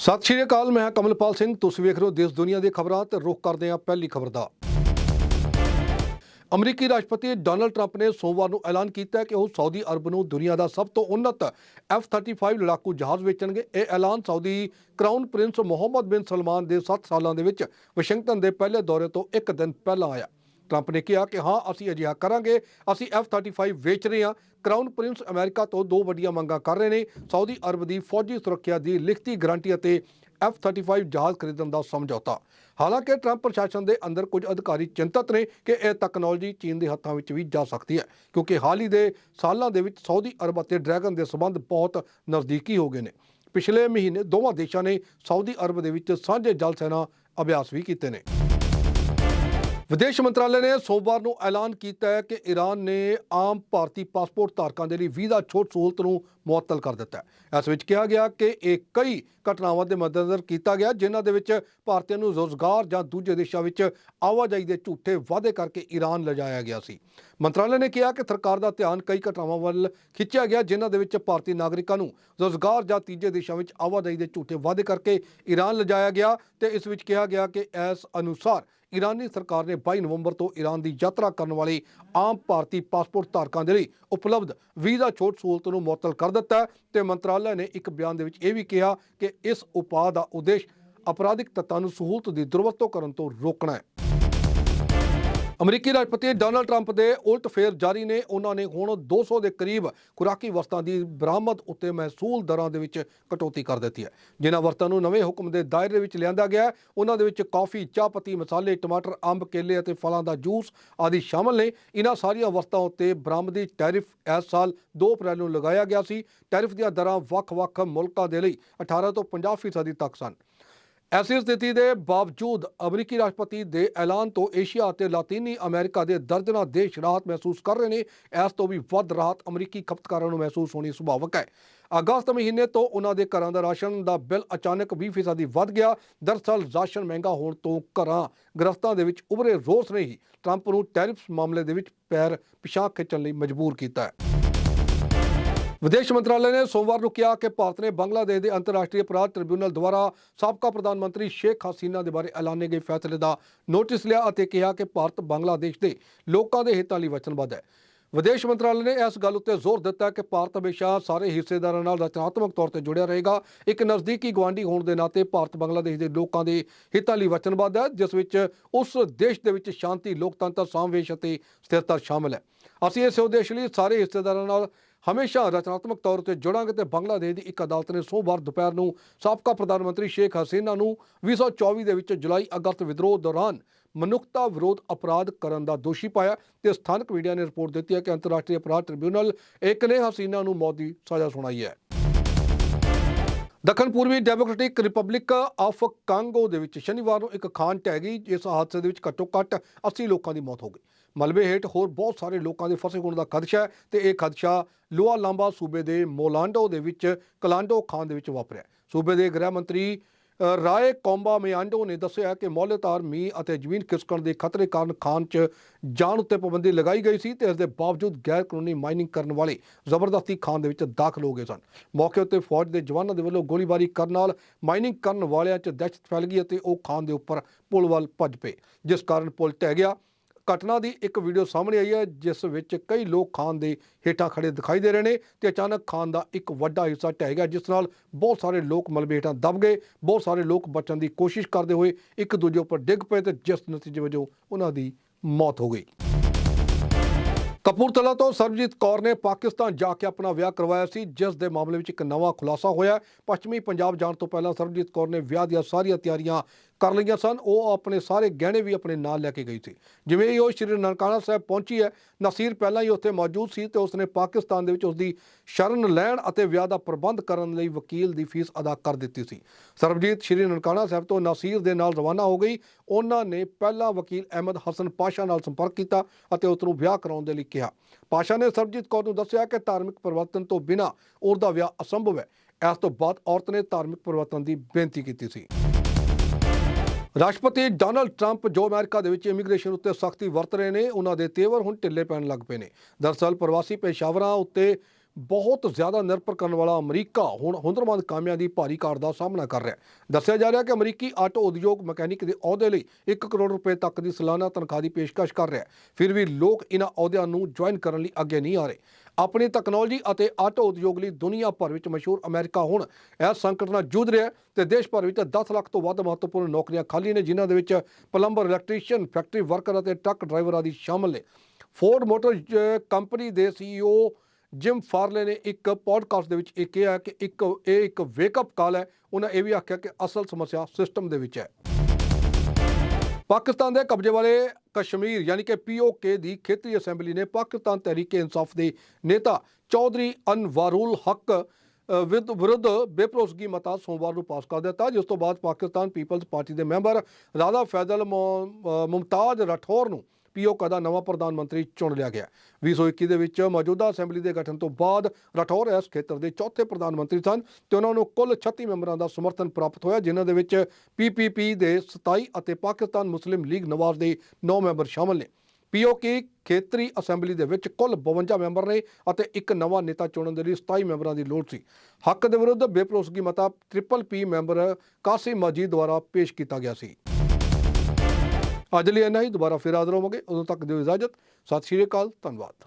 ਸਤਿ ਸ਼੍ਰੀ ਅਕਾਲ, ਮੈਂ ਹਾਂ ਕਮਲਪਾਲ ਸਿੰਘ। ਤੁਸੀਂ ਵੇਖ ਰਹੇ ਹੋ ਦੇਸ਼ ਦੁਨੀਆ ਦੀ ਖਬਰਾਂ ਤੇ ਰੁਖ ਕਰਦੇ ਹਾਂ ਪਹਿਲੀ ਖਬਰ ਦਾ। ਅਮਰੀਕੀ ਰਾਸ਼ਟਰਪਤੀ ਡੋਨਲਡ ਟਰੰਪ ਨੇ ਸੋਮਵਾਰ ਨੂੰ ਐਲਾਨ ਕੀਤਾ ਕਿ ਉਹ ਸਾਊਦੀ ਅਰਬ ਨੂੰ ਦੁਨੀਆ ਦਾ ਸਭ ਤੋਂ ਉੱਨਤ F-35 ਲੜਾਕੂ ਜਹਾਜ਼ ਵੇਚਣਗੇ। ਇਹ ਐਲਾਨ ਸਾਊਦੀ ਕਰਾਊਨ ਪ੍ਰਿੰਸ ਮੁਹੰਮਦ ਬਿਨ ਸਲਮਾਨ ਦੇ 7 ਸਾਲਾਂ ਦੇ ਵਿੱਚ ਵਾਸ਼ਿੰਗਟਨ ਦੇ ਪਹਿਲੇ ਦੌਰੇ ਤੋਂ ਇੱਕ ਦਿਨ ਪਹਿਲਾਂ ਆਇਆ। ਟਰੰਪ ਨੇ ਕਿਹਾ ਕਿ ਹਾਂ, ਅਸੀਂ ਅਜਿਹਾ ਕਰਾਂਗੇ। ਅਸੀਂ F-35 ਵੇਚ ਰਹੇ ਹਾਂ। ਕਰਾਊਨ ਪ੍ਰਿੰਸ ਅਮਰੀਕਾ ਤੋਂ ਦੋ ਵੱਡੀਆਂ ਮੰਗਾਂ ਕਰ ਰਹੇ ਨੇ। ਸਾਊਦੀ ਅਰਬ ਦੀ ਫੌਜੀ ਸੁਰੱਖਿਆ ਦੀ ਲਿਖਤੀ ਗਾਰੰਟੀ ਅਤੇ F-35 ਜਹਾਜ਼ ਖਰੀਦਣ ਦਾ ਸਮਝੌਤਾ। ਹਾਲਾਂਕਿ ਟਰੰਪ ਪ੍ਰਸ਼ਾਸਨ ਦੇ ਅੰਦਰ ਕੁਝ ਅਧਿਕਾਰੀ ਚਿੰਤਤ ਨੇ ਕਿ ਇਹ ਤਕਨਾਲੋਜੀ ਚੀਨ ਦੇ ਹੱਥਾਂ ਵਿੱਚ ਵੀ ਜਾ ਸਕਦੀ ਹੈ, ਕਿਉਂਕਿ ਹਾਲ ਹੀ ਦੇ ਸਾਲਾਂ ਦੇ ਵਿੱਚ ਸਾਊਦੀ ਅਰਬ ਅਤੇ ਡਰੈਗਨ ਦੇ ਸਬੰਧ ਬਹੁਤ ਨਜ਼ਦੀਕੀ ਹੋ ਗਏ ਨੇ। ਪਿਛਲੇ ਮਹੀਨੇ ਦੋਵਾਂ ਦੇਸ਼ਾਂ ਨੇ ਸਾਊਦੀ ਅਰਬ ਦੇ ਵਿੱਚ ਸਾਂਝੇ ਜਲ ਸੈਨਾ ਅਭਿਆਸ ਵੀ ਕੀਤੇ ਨੇ। ਵਿਦੇਸ਼ ਮੰਤਰਾਲੇ ਨੇ ਸੋਮਵਾਰ ਨੂੰ ਐਲਾਨ ਕੀਤਾ ਹੈ ਕਿ ਈਰਾਨ ਨੇ ਆਮ ਭਾਰਤੀ ਪਾਸਪੋਰਟ ਧਾਰਕਾਂ ਦੇ ਲਈ ਵੀਜ਼ਾ ਛੋਟ ਸਹੂਲਤ ਨੂੰ ਮੁਅੱਤਲ ਕਰ ਦਿੱਤਾ ਹੈ। ਇਸ ਵਿੱਚ ਕਿਹਾ ਗਿਆ ਕਿ ਇਹ ਕਈ ਘਟਨਾਵਾਂ ਦੇ ਮੱਦੇਨਜ਼ਰ ਕੀਤਾ ਗਿਆ, ਜਿਨ੍ਹਾਂ ਦੇ ਵਿੱਚ ਭਾਰਤੀਆਂ ਨੂੰ ਰੋਜ਼ਗਾਰ ਜਾਂ ਦੂਜੇ ਦੇਸ਼ਾਂ ਵਿੱਚ ਆਵਾਜਾਈ ਦੇ ਝੂਠੇ ਵਾਅਦੇ ਕਰਕੇ ਈਰਾਨ ਲਿਜਾਇਆ ਗਿਆ ਸੀ। ਮੰਤਰਾਲੇ ਨੇ ਕਿਹਾ ਕਿ ਸਰਕਾਰ ਦਾ ਧਿਆਨ ਕਈ ਘਟਨਾਵਾਂ ਵੱਲ ਖਿੱਚਿਆ ਗਿਆ, ਜਿਨ੍ਹਾਂ ਦੇ ਵਿੱਚ ਭਾਰਤੀ ਨਾਗਰਿਕਾਂ ਨੂੰ ਰੋਜ਼ਗਾਰ ਜਾਂ ਤੀਜੇ ਦੇਸ਼ਾਂ ਵਿੱਚ ਆਵਾਜਾਈ ਦੇ ਝੂਠੇ ਵਾਅਦੇ ਕਰਕੇ ਈਰਾਨ ਲਿਜਾਇਆ ਗਿਆ ਤੇ ਇਸ ਵਿੱਚ ਕਿਹਾ ਗਿਆ ਕਿ ਇਸ ਅਨੁਸਾਰ ਈਰਾਨੀ ਸਰਕਾਰ ਨੇ 22 ਨਵੰਬਰ ਤੋਂ ਈਰਾਨ ਦੀ ਯਾਤਰਾ ਕਰਨ ਵਾਲੇ ਆਮ ਭਾਰਤੀ ਪਾਸਪੋਰਟ ਧਾਰਕਾਂ ਦੇ ਲਈ ਉਪਲਬਧ ਵੀਜ਼ਾ ਛੋਟ ਸਹੂਲਤ ਨੂੰ ਮੁਅੱਤਲ ਕਰ ਦਿੱਤਾ ਹੈ ਤੇ ਮੰਤਰਾਲੇ ਨੇ ਇੱਕ ਬਿਆਨ ਦੇ ਵਿੱਚ ਇਹ ਵੀ ਕਿਹਾ ਕਿ ਇਸ ਉਪਾਅ ਦਾ ਉਦੇਸ਼ ਅਪਰਾਧਿਕ ਤੱਤਾਂ ਨੂੰ ਸਹੂਲਤ ਦੀ ਦੁਰਵਰਤੋਂ ਕਰਨ ਤੋਂ ਰੋਕਣਾ ਹੈ। ਅਮਰੀਕੀ ਰਾਸ਼ਟਰਪਤੀ ਡੋਨਲਡ ਟਰੰਪ ਦੇ ਉਲਟ ਫੇਰ ਜਾਰੀ ਨੇ। ਉਹਨਾਂ ਨੇ ਹੁਣ 200 ਦੇ ਕਰੀਬ ਖੁਰਾਕੀ ਵਸਤਾਂ ਦੀ ਬਰਾਮਦ ਉੱਤੇ ਮਹਿਸੂਲ ਦਰਾਂ ਦੇ ਵਿੱਚ ਕਟੌਤੀ ਕਰ ਦਿੱਤੀ ਹੈ। ਜਿਨ੍ਹਾਂ ਵਸਤਾਂ ਨੂੰ ਨਵੇਂ ਹੁਕਮ ਦੇ ਦਾਇਰੇ ਵਿੱਚ ਲਿਆਂਦਾ ਗਿਆ ਉਹਨਾਂ ਦੇ ਵਿੱਚ ਕਾਫੀ ਚਾਹ ਪੱਤੀ ਮਸਾਲੇ, ਟਮਾਟਰ, ਅੰਬ, ਕੇਲੇ ਅਤੇ ਫਲਾਂ ਦਾ ਜੂਸ ਆਦਿ ਸ਼ਾਮਲ ਨੇ। ਇਹਨਾਂ ਸਾਰੀਆਂ ਵਸਤਾਂ ਉੱਤੇ ਬਰਾਮਦੀ ਟੈਰਿਫ ਇਸ ਸਾਲ 2 ਅਪ੍ਰੈਲ ਨੂੰ ਲਗਾਇਆ ਗਿਆ ਸੀ। ਟੈਰਿਫ ਦੀਆਂ ਦਰਾਂ ਵੱਖ-ਵੱਖ ਮੁਲਕਾਂ ਦੇ ਲਈ 18 ਤੋਂ 50% ਤੱਕ ਸਨ। ਐਸੀ ਸਥਿਤੀ ਦੇ ਬਾਵਜੂਦ ਅਮਰੀਕੀ ਰਾਸ਼ਟਰਪਤੀ ਦੇ ਐਲਾਨ ਤੋਂ ਏਸ਼ੀਆ ਅਤੇ ਲਾਤੀਨੀ ਅਮਰੀਕਾ ਦੇ ਦਰਜਨਾਂ ਦੇਸ਼ ਰਾਹਤ ਮਹਿਸੂਸ ਕਰ ਰਹੇ ਨੇ, ਇਸ ਤੋਂ ਵੀ ਵੱਧ ਰਾਹਤ ਅਮਰੀਕੀ ਖਪਤਕਾਰਾਂ ਨੂੰ ਮਹਿਸੂਸ ਹੋਣੀ ਸੁਭਾਵਕ ਹੈ। ਅਗਸਤ ਮਹੀਨੇ ਤੋਂ ਉਹਨਾਂ ਦੇ ਘਰਾਂ ਦਾ ਰਾਸ਼ਨ ਦਾ ਬਿੱਲ ਅਚਾਨਕ 20% ਵੱਧ ਗਿਆ। ਦਰਅਸਲ ਰਾਸ਼ਨ ਮਹਿੰਗਾ ਹੋਣ ਤੋਂ ਘਰਾਂ ਗ੍ਰਸਤਾਂ ਦੇ ਵਿੱਚ ਉਭਰੇ ਰੋਸ ਨੇ ਹੀ ਟਰੰਪ ਨੂੰ ਟੈਰਿਫਸ ਮਾਮਲੇ ਦੇ ਵਿੱਚ ਪੈਰ ਪਿਛਾਕ ਖਿੱਚਣ ਲਈ ਮਜਬੂਰ ਕੀਤਾ ਹੈ। ਵਿਦੇਸ਼ ਮੰਤਰਾਲੇ ਨੇ ਸੋਮਵਾਰ ਨੂੰ ਕਿਹਾ ਕਿ ਭਾਰਤ ਨੇ ਬੰਗਲਾਦੇਸ਼ ਦੇ ਅੰਤਰਰਾਸ਼ਟਰੀ ਅਪਰਾਧ ਟ੍ਰਿਬਿਊਨਲ ਦੁਆਰਾ ਸਾਬਕਾ ਪ੍ਰਧਾਨ ਮੰਤਰੀ ਸ਼ੇਖ ਹਸੀਨਾ ਦੇ ਬਾਰੇ ਐਲਾਨੇ ਗਏ ਫੈਸਲੇ ਦਾ ਨੋਟਿਸ ਲਿਆ ਅਤੇ ਕਿਹਾ ਕਿ ਭਾਰਤ ਬੰਗਲਾਦੇਸ਼ ਦੇ ਲੋਕਾਂ ਦੇ ਹਿੱਤਾਂ ਲਈ ਵਚਨਬੱਧ ਹੈ। ਵਿਦੇਸ਼ ਮੰਤਰਾਲੇ ਨੇ ਇਸ ਗੱਲ ਉੱਤੇ ਜ਼ੋਰ ਦਿੱਤਾ ਕਿ ਭਾਰਤ ਹਮੇਸ਼ਾ ਸਾਰੇ ਹਿੱਸੇਦਾਰਾਂ ਨਾਲ ਰਚਨਾਤਮਕ ਤੌਰ ਤੇ ਜੁੜਿਆ ਰਹੇਗਾ। ਇੱਕ ਨਜ਼ਦੀਕੀ ਗਵਾਂਢੀ ਹੋਣ ਦੇ ਨਾਤੇ ਭਾਰਤ ਬੰਗਲਾਦੇਸ਼ ਦੇ ਲੋਕਾਂ ਦੇ ਹਿੱਤਾਂ ਲਈ ਵਚਨਬੱਧ ਹੈ, ਜਿਸ ਵਿੱਚ ਉਸ ਦੇਸ਼ ਦੇ ਵਿੱਚ ਸ਼ਾਂਤੀ, ਲੋਕਤੰਤਰ ਸਾਮਵੇਸ਼ ਅਤੇ ਸਥਿਰਤਾ ਸ਼ਾਮਲ ਹੈ। ਅਸੀਂ ਇਸ ਉਦੇਸ਼ ਲਈ ਸਾਰੇ ਹਿੱਸੇਦਾਰਾਂ ਨਾਲ ਹਮੇਸ਼ਾ ਰਚਨਾਤਮਕ ਤੌਰ ਤੇ ਜੁੜਾਂਗੇ ਤੇ ਬੰਗਲਾਦੇਸ਼ ਦੀ ਇੱਕ ਅਦਾਲਤ ਨੇ ਸੋਮਵਾਰ ਦੁਪਹਿਰ ਨੂੰ ਸਾਬਕਾ ਪ੍ਰਧਾਨ ਮੰਤਰੀ ਸ਼ੇਖ ਹਸੀਨਾ ਨੂੰ 2024 ਦੇ ਵਿੱਚ ਜੁਲਾਈ ਅਗਸਤ ਵਿਦਰੋਹ ਦੌਰਾਨ ਮਨੁੱਖਤਾ ਵਿਰੋਧ ਅਪਰਾਧ ਕਰਨ ਦਾ ਦੋਸ਼ੀ ਪਾਇਆ ਤੇ ਸਥਾਨਕ ਮੀਡੀਆ ਨੇ ਰਿਪੋਰਟ ਦਿੱਤੀ ਹੈ ਕਿ ਅੰਤਰਰਾਸ਼ਟਰੀ ਅਪਰਾਧ ਟ੍ਰਿਬਿਊਨਲ ਇੱਕ ਨੇ ਹਸੀਨਾ ਨੂੰ ਮੌਤ ਦੀ ਸਜ਼ਾ ਸੁਣਾਈ ਹੈ। ਦੱਖਣ ਪੂਰਬੀ ਡੈਮੋਕ੍ਰੈਟਿਕ ਰਿਪਬਲਿਕ ਆਫ ਕਾਂਗੋ ਦੇ ਵਿੱਚ ਸ਼ਨੀਵਾਰ ਨੂੰ ਇੱਕ ਖਾਨ ਢਹਿ ਗਈ ਇਸ ਹਾਦਸੇ ਦੇ ਵਿੱਚ ਘੱਟੋ ਘੱਟ 80 ਲੋਕਾਂ ਦੀ ਮੌਤ ਹੋ ਗਈ। ਮਲਬੇ ਹੇਠ ਹੋਰ ਬਹੁਤ ਸਾਰੇ ਲੋਕਾਂ ਦੇ ਫਸੇ ਹੋਣ ਦਾ ਖਦਸ਼ਾ ਹੈ ਤੇ ਇਹ ਖਦਸ਼ਾ ਲੋਆ ਲਾਂਬਾ ਸੂਬੇ ਦੇ ਮੋਲਾਂਡੋ ਦੇ ਵਿੱਚ ਕਲਾਂਡੋ ਖਾਨ ਦੇ ਵਿੱਚ ਵਾਪਰਿਆ ਸੂਬੇ ਦੇ ਗ੍ਰਹਿ ਮੰਤਰੀ ਰਾਏ ਕੌਂਬਾ ਮਿਆਂਡੋ ਨੇ ਦੱਸਿਆ ਕਿ ਮੌਲੇਤਾਰ ਮੀਂਹ ਅਤੇ ਜ਼ਮੀਨ ਖਿਸਕਣ ਦੇ ਖਤਰੇ ਕਾਰਨ ਖਾਨ 'ਚ ਜਾਣ ਉੱਤੇ ਪਾਬੰਦੀ ਲਗਾਈ ਗਈ ਸੀ ਤੇ ਇਸ ਦੇ ਬਾਵਜੂਦ ਗੈਰ ਕਾਨੂੰਨੀ ਮਾਈਨਿੰਗ ਕਰਨ ਵਾਲੇ ਜ਼ਬਰਦਸਤੀ ਖਾਨ ਦੇ ਵਿੱਚ ਦਾਖਲ ਹੋ ਗਏ ਸਨ। ਮੌਕੇ ਉੱਤੇ ਫੌਜ ਦੇ ਜਵਾਨਾਂ ਦੇ ਵੱਲੋਂ ਗੋਲੀਬਾਰੀ ਕਰਨ ਨਾਲ ਮਾਈਨਿੰਗ ਕਰਨ ਵਾਲਿਆਂ 'ਚ ਦਹਿਸ਼ਤ ਫੈਲ ਗਈ ਅਤੇ ਉਹ ਖਾਨ ਦੇ ਉੱਪਰ ਪੁਲ ਵੱਲ ਭੱਜ ਪਏ, ਜਿਸ ਕਾਰਨ ਪੁਲ ਢਹਿ ਗਿਆ। ਘਟਨਾ ਦੀ ਇੱਕ ਵੀਡੀਓ ਸਾਹਮਣੇ ਆਈ ਹੈ, ਜਿਸ ਵਿੱਚ ਕਈ ਲੋਕ ਖਾਨ ਦੇ ਹੇਠਾਂ ਖੜੇ ਦਿਖਾਈ ਦੇ ਰਹੇ ਨੇ ਤੇ ਅਚਾਨਕ ਖਾਨ ਦਾ ਇੱਕ ਵੱਡਾ ਹਿੱਸਾ ਢਹਿ ਗਿਆ, ਜਿਸ ਨਾਲ ਬਹੁਤ ਸਾਰੇ ਲੋਕ ਮਲਬੇ ਹੇਠਾਂ ਦਬ ਗਏ, ਬਹੁਤ ਸਾਰੇ ਲੋਕ ਬਚਣ ਦੀ ਕੋਸ਼ਿਸ਼ ਕਰਦੇ ਹੋਏ ਇੱਕ ਦੂਜੇ ਉੱਪਰ ਡਿੱਗ ਪਏ ਤੇ ਜਿਸ ਨਤੀਜੇ ਵਜੋਂ ਉਹਨਾਂ ਦੀ ਮੌਤ ਹੋ ਗਈ। ਕਪੂਰਥਲਾ ਤੋਂ ਸਰਬਜੀਤ ਕੌਰ ਨੇ ਪਾਕਿਸਤਾਨ ਜਾ ਕੇ ਆਪਣਾ ਵਿਆਹ ਕਰਵਾਇਆ ਸੀ, ਜਿਸ ਦੇ ਮਾਮਲੇ ਵਿੱਚ ਇੱਕ ਨਵਾਂ ਖੁਲਾਸਾ ਹੋਇਆ। ਪੱਛਮੀ ਪੰਜਾਬ ਜਾਣ ਤੋਂ ਪਹਿਲਾਂ ਸਰਬਜੀਤ ਕੌਰ ਨੇ ਵਿਆਹ ਦੀਆਂ ਸਾਰੀਆਂ ਤਿਆਰੀਆਂ ਕਰ ਲਈਆਂ ਸਨ, ਉਹ ਆਪਣੇ ਸਾਰੇ ਗਹਿਣੇ ਵੀ ਆਪਣੇ ਨਾਲ ਲੈ ਕੇ ਗਈ ਸੀ। ਜਿਵੇਂ ਹੀ ਉਹ ਸ਼੍ਰੀ ਨਨਕਾਣਾ ਸਾਹਿਬ ਪਹੁੰਚੀ ਹੈ, ਨਸੀਰ ਪਹਿਲਾਂ ਹੀ ਉੱਥੇ ਮੌਜੂਦ ਸੀ ਤੇ ਉਸਨੇ ਪਾਕਿਸਤਾਨ ਦੇ ਵਿੱਚ ਉਸਦੀ ਸ਼ਰਨ ਲੈਣ ਅਤੇ ਵਿਆਹ ਦਾ ਪ੍ਰਬੰਧ ਕਰਨ ਲਈ ਵਕੀਲ ਦੀ ਫੀਸ ਅਦਾ ਕਰ ਦਿੱਤੀ ਸੀ। ਸਰਬਜੀਤ ਸ਼੍ਰੀ ਨਨਕਾਣਾ ਸਾਹਿਬ ਤੋਂ ਨਸੀਰ ਦੇ ਨਾਲ ਰਵਾਨਾ ਹੋ ਗਈ। ਉਹਨਾਂ ਨੇ ਪਹਿਲਾਂ ਵਕੀਲ ਅਹਿਮਦ ਹਸਨ ਪਾਸ਼ਾ ਨਾਲ ਸੰਪਰਕ ਕੀਤਾ ਅਤੇ ਉਸ ਨੂੰ ਵਿਆਹ ਕਰਾਉਣ ਦੇ ਲਈ ਕਿਹਾ। ਪਾਸ਼ਾ ਨੇ ਸਰਬਜੀਤ ਕੌਰ ਨੂੰ ਦੱਸਿਆ ਕਿ ਧਾਰਮਿਕ ਪਰਿਵਰਤਨ ਤੋਂ ਬਿਨਾਂ ਉਹਦਾ ਵਿਆਹ ਅਸੰਭਵ ਹੈ। ਇਸ ਤੋਂ ਬਾਅਦ ਔਰਤ ਨੇ ਧਾਰਮਿਕ ਪਰਿਵਰਤਨ ਦੀ ਬੇਨਤੀ ਕੀਤੀ ਸੀ। ਰਾਸ਼ਟਰਪਤੀ ਡੋਨਲਡ ਟਰੰਪ ਜੋ ਅਮਰੀਕਾ ਦੇ ਵਿੱਚ ਇਮੀਗ੍ਰੇਸ਼ਨ ਉੱਤੇ ਸਖਤੀ ਵਰਤ ਰਹੇ ਨੇ, ਉਹਨਾਂ ਦੇ ਤੇਵਰ ਹੁਣ ਢਿੱਲੇ ਪੈਣ ਲੱਗ ਪਏ ਨੇ। ਦਰਅਸਲ ਪ੍ਰਵਾਸੀ ਪੇਸ਼ਾਵਰਾਂ ਉੱਤੇ ਬਹੁਤ ਜ਼ਿਆਦਾ ਨਿਰਭਰ ਕਰਨ ਵਾਲਾ ਅਮਰੀਕਾ ਹੁਣ ਹੁਨਰਮੰਦ ਕਾਮਿਆਂ ਦੀ ਭਾਰੀ ਘਾਟ ਦਾ ਸਾਹਮਣਾ ਕਰ ਰਿਹਾ ਹੈ। ਦੱਸਿਆ ਜਾ ਰਿਹਾ ਹੈ ਕਿ ਅਮਰੀਕੀ ਆਟੋ ਉਦਯੋਗ ਮਕੈਨਿਕ ਦੇ ਅਹੁਦੇ ਲਈ 1 ਕਰੋੜ ਰੁਪਏ ਤੱਕ ਦੀ ਸਾਲਾਨਾ ਤਨਖਾਹ ਦੀ ਪੇਸ਼ਕਸ਼ ਕਰ ਰਿਹਾ ਹੈ। ਫਿਰ ਵੀ ਲੋਕ ਇਹਨਾਂ ਅਹੁਦਿਆਂ ਨੂੰ ਜੁਆਇਨ ਕਰਨ ਲਈ ਅੱਗੇ ਨਹੀਂ ਆ ਰਹੇ। ਆਪਣੀ ਤਕਨਾਲੋਜੀ ਅਤੇ ਆਟੋ ਉਦਯੋਗ ਲਈ ਦੁਨੀਆ ਭਰ ਵਿੱਚ ਮਸ਼ਹੂਰ ਅਮਰੀਕਾ ਹੁਣ ਇਸ ਸੰਕਟ ਨਾਲ ਜੂਝ ਰਿਹਾ ਹੈ ਤੇ ਦੇਸ਼ ਭਰ ਵਿੱਚ 10 ਲੱਖ ਤੋਂ ਵੱਧ ਮਹੱਤਵਪੂਰਨ ਨੌਕਰੀਆਂ ਖਾਲੀ ਨੇ ਜਿਨ੍ਹਾਂ ਦੇ ਵਿੱਚ ਪਲੰਬਰ ਇਲੈਕਟ੍ਰੀਸ਼ੀਅਨ ਫੈਕਟਰੀ ਵਰਕਰ ਅਤੇ ਟਰੱਕ ਡਰਾਈਵਰ ਆਦਿ ਸ਼ਾਮਲ ਨੇ। ਫੋਰਡ ਮੋਟਰ ਅਹ, ਕੰਪਨੀ ਦੇ ਸੀਈਓ ਜਿਮ ਫਾਰਲੇ ਨੇ ਇੱਕ ਪੋਡਕਾਸਟ ਦੇ ਵਿੱਚ ਇਹ ਕਿਹਾ ਕਿ ਇੱਕ ਇਹ ਇੱਕ ਵੇਕਅਪ ਕਾਲ ਹੈ। ਉਹਨਾਂ ਇਹ ਵੀ ਆਖਿਆ ਕਿ ਅਸਲ ਸਮੱਸਿਆ ਸਿਸਟਮ ਦੇ ਵਿੱਚ ਹੈ। ਪਾਕਿਸਤਾਨ ਦੇ ਕਬਜ਼ੇ ਵਾਲੇ ਕਸ਼ਮੀਰ ਯਾਨੀ ਕਿ ਪੀਓਕੇ ਦੀ ਖੇਤਰੀ ਅਸੈਂਬਲੀ ਨੇ ਪਾਕਿਸਤਾਨ ਤਹਿਰੀਕ ਇਨਸਾਫ ਦੇ ਨੇਤਾ ਚੌਧਰੀ ਅਨਵਾਰੁਲ ਹਕ ਅ, ਵਿਦ ਵਿਰੁੱਧ ਬੇਪਰੋਸਗੀ ਮਤਾ ਸੋਮਵਾਰ ਨੂੰ ਪਾਸ ਕਰ ਦਿੱਤਾ। ਜਿਸ ਤੋਂ ਬਾਅਦ ਪਾਕਿਸਤਾਨ ਪੀਪਲਜ਼ ਪਾਰਟੀ ਦੇ ਮੈਂਬਰ ਰਾਧਾ ਫੈਜ਼ਲ ਮੁ- ਮੁਮਤਾਜ਼ ਰਾਠੌਰ ਨੂੰ ਪੀਓਕੇ ਦਾ ਨਵਾਂ ਪ੍ਰਧਾਨ ਮੰਤਰੀ ਚੁਣ ਲਿਆ ਗਿਆ। 2021 ਦੇ ਵਿੱਚ ਮੌਜੂਦਾ ਅਸੈਂਬਲੀ ਦੇ ਗਠਨ ਤੋਂ ਬਾਅਦ ਰਾਠੌਰ ਇਸ ਖੇਤਰ ਦੇ ਚੌਥੇ ਪ੍ਰਧਾਨ ਮੰਤਰੀ ਸਨ ਤੇ ਉਹਨਾਂ ਨੂੰ ਕੁੱਲ 36 ਮੈਂਬਰਾਂ ਦਾ ਸਮਰਥਨ ਪ੍ਰਾਪਤ ਹੋਇਆ, ਜਿਨ੍ਹਾਂ ਦੇ ਵਿੱਚ ਪੀਪੀਪੀ ਦੇ 27 ਅਤੇ ਪਾਕਿਸਤਾਨ ਮੁਸਲਿਮ ਲੀਗ ਨਵਾਜ਼ ਦੇ 9 ਮੈਂਬਰ ਸ਼ਾਮਲ ਨੇ। ਪੀਓਕੇ ਖੇਤਰੀ ਅਸੈਂਬਲੀ ਦੇ ਵਿੱਚ ਕੁੱਲ 52 ਮੈਂਬਰ ਨੇ ਅਤੇ ਇੱਕ ਨਵਾਂ ਨੇਤਾ ਚੁਣਨ ਦੇ ਲਈ 27 ਮੈਂਬਰਾਂ ਦੀ ਲੋੜ ਸੀ। ਹੱਕ ਦੇ ਵਿਰੁੱਧ ਬੇਪਰੋਸਗੀ ਮਤਾ triple P member Qasim Majeed ਦੁਆਰਾ ਪੇਸ਼ ਕੀਤਾ ਗਿਆ ਸੀ। ਅੱਜ ਲਈ ਇੰਨਾ ਹੀ, ਦੁਬਾਰਾ ਫਿਰ ਹਾਜ਼ਰ ਹੋਵਾਂਗੇ। ਉਦੋਂ ਤੱਕ ਦਿਓ ਇਜਾਜ਼ਤ। ਸਤਿ ਸ਼੍ਰੀ ਅਕਾਲ, ਧੰਨਵਾਦ।